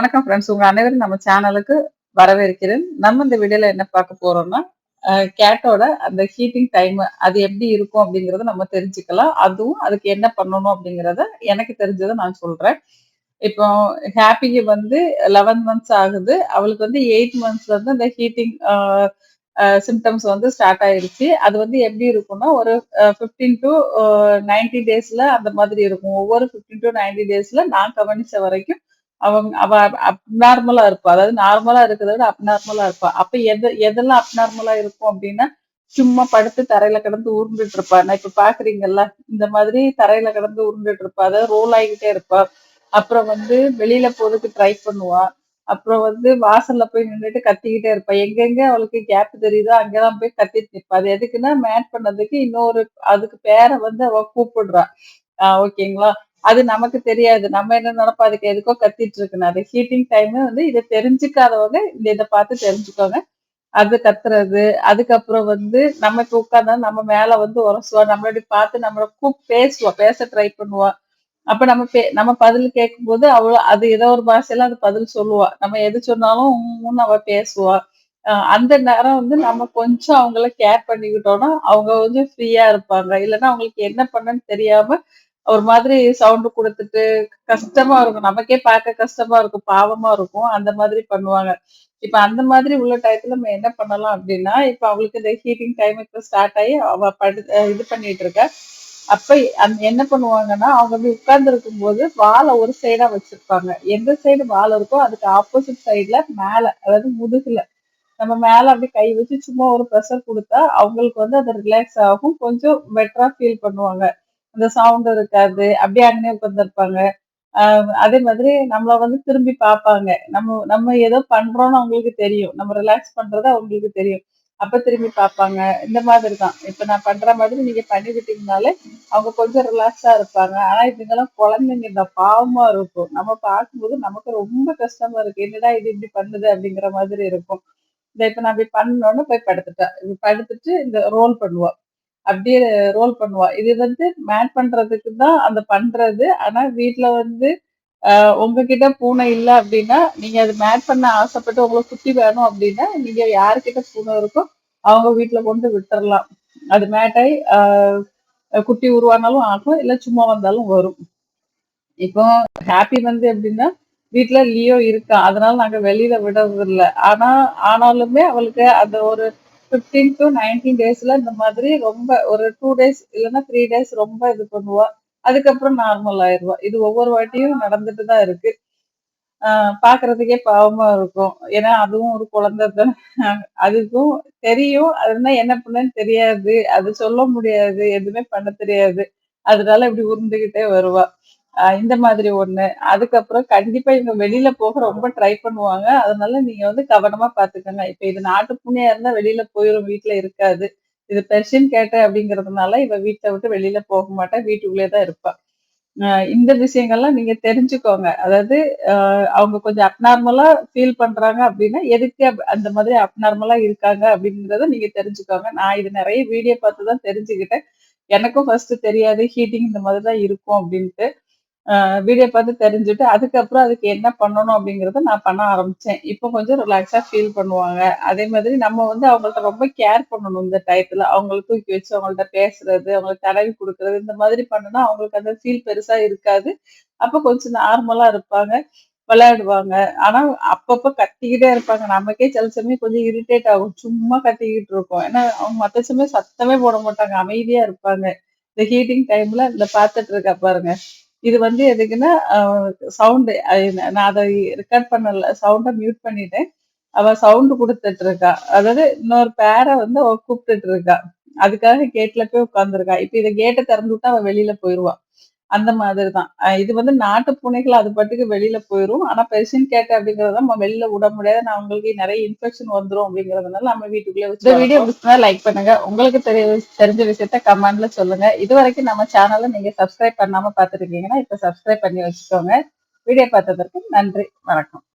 வணக்கம் ஃப்ரெண்ட்ஸ் உங்க அனைவரும் நம்ம சேனலுக்கு வரவேற்கிறேன். நம்ம இந்த வீடியோல என்ன பார்க்க போறோம்னா கேட்டோட அந்த ஹீட்டிங் டைம் அது எப்படி இருக்கும் அப்படிங்கறத நம்ம தெரிஞ்சுக்கலாம். அதுவும் அதுக்கு என்ன பண்ணணும் அப்படிங்கறத எனக்கு தெரிஞ்சதை நான் சொல்றேன். இப்போ ஹாப்பிக்கு வந்து லெவன் மந்த்ஸ் ஆகுது. அவளுக்கு வந்து எயிட் மந்த்ஸ்ல இருந்து அந்த ஹீட்டிங் சிம்டம்ஸ் வந்து ஸ்டார்ட் ஆயிருச்சு. அது வந்து எப்படி இருக்கும்னா ஒரு ஃபிஃப்டீன் டு நைன்டி டேஸ்ல அந்த மாதிரி இருக்கும். ஒவ்வொரு ஃபிஃப்டீன் டு நைன்டி டேஸ்ல நான் கவனிச்ச வரைக்கும் அவங்க அவ அப்நார்மலா இருப்பா. அதாவது நார்மலா இருக்கிறத விட அப்நார்மலா இருப்பா. அப்ப எது எதெல்லாம் அப்நார்மலா இருக்கும் அப்படின்னா சும்மா படுத்து தரையில கிடந்து உருண்டுட்டு இருப்பா. நான் இப்ப பாக்குறீங்கல்ல இந்த மாதிரி தரையில கிடந்து உருண்டுட்டு இருப்பா. அதாவது ரோல் ஆகிக்கிட்டே இருப்பா. அப்புறம் வந்து வெளியில போறதுக்கு ட்ரை பண்ணுவா. அப்புறம் வந்து வாசல்ல போய் நின்றுட்டு கத்திக்கிட்டே இருப்பா. எங்கெங்க அவளுக்கு கேப் தெரியுதோ அங்கதான் போய் கத்திட்டு நிற்பா அது எதுக்குன்னா மேட் பண்ணதுக்கு இன்னொரு அதுக்கு பேரை வந்து அவ கூப்பிடுறா. ஓகேங்களா அது நமக்கு தெரியாது. நம்ம என்ன நினைப்போம்? அதுக்கு எதுக்கோ கத்திட்டு இருக்குன்னு அது ஹீட்டிங் டைம் வந்து இதை தெரிஞ்சுக்காதவங்க இந்த இதை பார்த்து தெரிஞ்சுக்கோங்க. அது கத்துறது. அதுக்கப்புறம் வந்து நம்ம இப்ப உட்காந்தா நம்ம மேல வந்து உரசுவோம். நம்மளோட பார்த்து நம்மள கூப் பேசுவா பேச ட்ரை பண்ணுவா அப்ப நம்ம பே நம்ம பதில் கேட்கும் போது அது ஏதோ ஒரு பாஷையில அது பதில் சொல்லுவா. நம்ம எது சொன்னாலும் உம்முன்னு அவ பேசுவா. அந்த நேரம் வந்து நம்ம கொஞ்சம் அவங்கள கேர் பண்ணிக்கிட்டோம்னா அவங்க வந்து ஃப்ரீயா இருப்பாங்க. இல்லைன்னா அவங்களுக்கு என்ன பண்ணன்னு தெரியாம ஒரு மாதிரி சவுண்டு கொடுத்துட்டு கஷ்டமா இருக்கும். நமக்கே பார்க்க கஷ்டமா இருக்கும். பாவமா இருக்கும். அந்த மாதிரி பண்ணுவாங்க. இப்ப அந்த மாதிரி உள்ள டயத்துல நம்ம என்ன பண்ணலாம் அப்படின்னா இப்ப அவங்களுக்கு இந்த ஹீட்டிங் டைம் இப்ப ஸ்டார்ட் ஆகி அவ படு இது பண்ணிட்டு இருக்க. அப்ப என்ன பண்ணுவாங்கன்னா அவங்க போய் உட்கார்ந்து இருக்கும் போது வாழை ஒரு சைடா வச்சிருப்பாங்க. எந்த சைடு வாழை இருக்கோ அதுக்கு ஆப்போசிட் சைட்ல மேல அதாவது முதுகுல. நம்ம மேல அப்படி கை வச்சு சும்மா ஒரு ப்ரெஷர் கொடுத்தா அவங்களுக்கு வந்து அது ரிலாக்ஸ் ஆகும். கொஞ்சம் பெட்டரா ஃபீல் பண்ணுவாங்க. அந்த சவுண்ட் இருக்காது. அப்படியே அங்கனே உட்காந்துருப்பாங்க அதே மாதிரி நம்மள வந்து திரும்பி பார்ப்பாங்க. நம்ம நம்ம ஏதோ பண்றோம்னு அவங்களுக்கு தெரியும். நம்ம ரிலாக்ஸ் பண்றது அவங்களுக்கு தெரியும். அப்ப திரும்பி பார்ப்பாங்க. இந்த மாதிரி தான். இப்ப நான் பண்ற மாதிரி நீங்க பண்ணி விட்டீங்கனாலே அவங்க கொஞ்சம் ரிலாக்ஸா இருப்பாங்க. ஆனா இதுங்கெல்லாம் குழந்தைங்க இந்த பாவமா இருக்கும். நம்ம பார்க்கும்போது நமக்கு ரொம்ப கஷ்டமா இருக்கு. என்னடா இது இப்படி பண்ணுது அப்படிங்கிற மாதிரி இருக்கும். இந்த இப்ப நான் இப்படி பண்ணணும்னு போய் படுத்துட்டேன் படுத்துட்டு இந்த ரோல் பண்ணுவோம் அப்படியே ரோல் பண்ணுவா. இது வந்து மேட் பண்றதுக்கு தான் அந்த பண்றது. ஆனா வீட்டுல வந்து உங்ககிட்ட பூனை இல்லை அப்படின்னா நீங்க அது மேட் பண்ண ஆசைப்பட்டு உங்களுக்கு குட்டி வேணும் அப்படின்னா நீங்க யாருக்கிட்ட பூனை இருக்கோ அவங்க வீட்டுல கொண்டு விட்டுறலாம். அது மேட்டாய் குட்டி உருவானாலும் ஆகும் இல்லை சும்மா வந்தாலும் வரும். இப்போ ஹாப்பி வந்து எப்படின்னா வீட்டுல லியோ இருக்கா அதனால நாங்க வெளியில விடுறது இல்லை ஆனா ஆனாலுமே அவளுக்கு அந்த ஒரு ஃபிஃப்டீன் டு நைன்டீன் டேஸ்ல இந்த மாதிரி ரொம்ப ஒரு டூ டேஸ் இல்லைன்னா த்ரீ டேஸ் ரொம்ப இது பண்ணுவா. அதுக்கப்புறம் நார்மல் ஆயிடுவா. இது ஒவ்வொரு வாட்டியும் நடந்துட்டு தான் இருக்கு. பாக்குறதுக்கே பாவமா இருக்கும். ஏன்னா அதுவும் ஒரு குழந்தை தான். அதுக்கும் தெரியும். அதுனா என்ன பண்ணன்னு தெரியாது. அது சொல்ல முடியாது. எதுவுமே பண்ண தெரியாது. அதனால இப்படி உருந்துகிட்டே வருவா. இந்த மாதிரி ஒண்ணு. அதுக்கப்புறம் கண்டிப்பா இவங்க வெளியில போக ரொம்ப ட்ரை பண்ணுவாங்க. அதனால நீங்க வந்து கவனமா பாத்துக்கோங்க. இப்ப இது நாட்டு புண்ணியா இருந்தா வெளியில போயிடும் வீட்டுல இருக்காது. இது பெர்ஷியன் கேட்ட அப்படிங்கறதுனால இவ வீட்டை விட்டு வெளியில போக மாட்டா வீட்டுக்குள்ளே தான் இருப்பா. இந்த விஷயங்கள்லாம் நீங்க தெரிஞ்சுக்கோங்க. அதாவது அவங்க கொஞ்சம் அப்நார்மலா ஃபீல் பண்றாங்க அப்படின்னா எதுக்கு அந்த மாதிரி அப்நார்மலா இருக்காங்க அப்படிங்கிறத நீங்க தெரிஞ்சுக்கோங்க. நான் இது நிறைய வீடியோ பார்த்து தான் தெரிஞ்சுக்கிட்டேன். எனக்கும் ஃபர்ஸ்ட் தெரியாது ஹீட்டிங் இந்த மாதிரி தான் இருக்கும் அப்படின்ட்டு. வீடியோ பார்த்து தெரிஞ்சுட்டு அதுக்கப்புறம் அதுக்கு என்ன பண்ணணும் அப்படிங்கிறத நான் பண்ண ஆரம்பிச்சேன். இப்போ கொஞ்சம் ரிலாக்ஸா ஃபீல் பண்ணுவாங்க. அதே மாதிரி நம்ம வந்து அவங்கள்ட்ட ரொம்ப கேர் பண்ணணும் இந்த டயத்துல அவங்கள தூக்கி வச்சு அவங்கள்ட்ட பேசுறது அவங்களுக்கு தடவி கொடுக்கறது இந்த மாதிரி பண்ணுனா அவங்களுக்கு அந்த ஃபீல் பெருசா இருக்காது. அப்ப கொஞ்சம் நார்மலா இருப்பாங்க விளையாடுவாங்க. ஆனா அப்பப்ப கத்திக்கிட்டே இருப்பாங்க. நமக்கே சில சமயம் கொஞ்சம் இரிட்டேட் ஆகும். சும்மா கத்திக்கிட்டு இருக்கோம். ஏன்னா அவங்க மத்த சமயம் சத்தமே போட மாட்டாங்க. அமைதியா இருப்பாங்க. இந்த ஹீட்டிங் டைம்ல இந்த பாத்துட்டு இருக்கா பாருங்க. இது வந்து எதுக்குன்னா சவுண்டு நான் அதை ரெக்கார்ட் பண்ணல சவுண்டை மியூட் பண்ணிட்டேன். அவ சவுண்டு கொடுத்துட்டு இருக்கா அதாவது இன்னொரு பேரை வந்து அவ கூப்பிட்டுட்டு இருக்கா அதுக்காக கேட்ல போய் உட்காந்துருக்கா இப்ப இதை கேட்டை திறந்து விட்டா அவ வெளியில போயிடுவான் அந்த மாதிரி தான் இது வந்து நாட்டு பூனைகள் அது பாட்டுக்கு வெளியில போயிரும். ஆனா பெர்சியன் கேட் அப்படிங்கறத நம்ம வெளியில விட முடியாது. நான் உங்களுக்கு நிறைய இன்ஃபெக்ஷன் வந்துரும் அப்படிங்கறதுனால நம்ம வீட்டுக்குள்ளே வச்சு வீடியோ பிடிச்சா லைக் பண்ணுங்க. உங்களுக்கு தெரிய தெரிஞ்ச விஷயத்த கமெண்ட்ல சொல்லுங்க. இது வரைக்கும் நம்ம சேனல்ல நீங்க சப்ஸ்கிரைப் பண்ணாம பாத்துருக்கீங்கன்னா இப்ப சப்ஸ்கிரைப் பண்ணி வச்சுக்கோங்க. வீடியோ பார்த்ததற்கு நன்றி. வணக்கம்.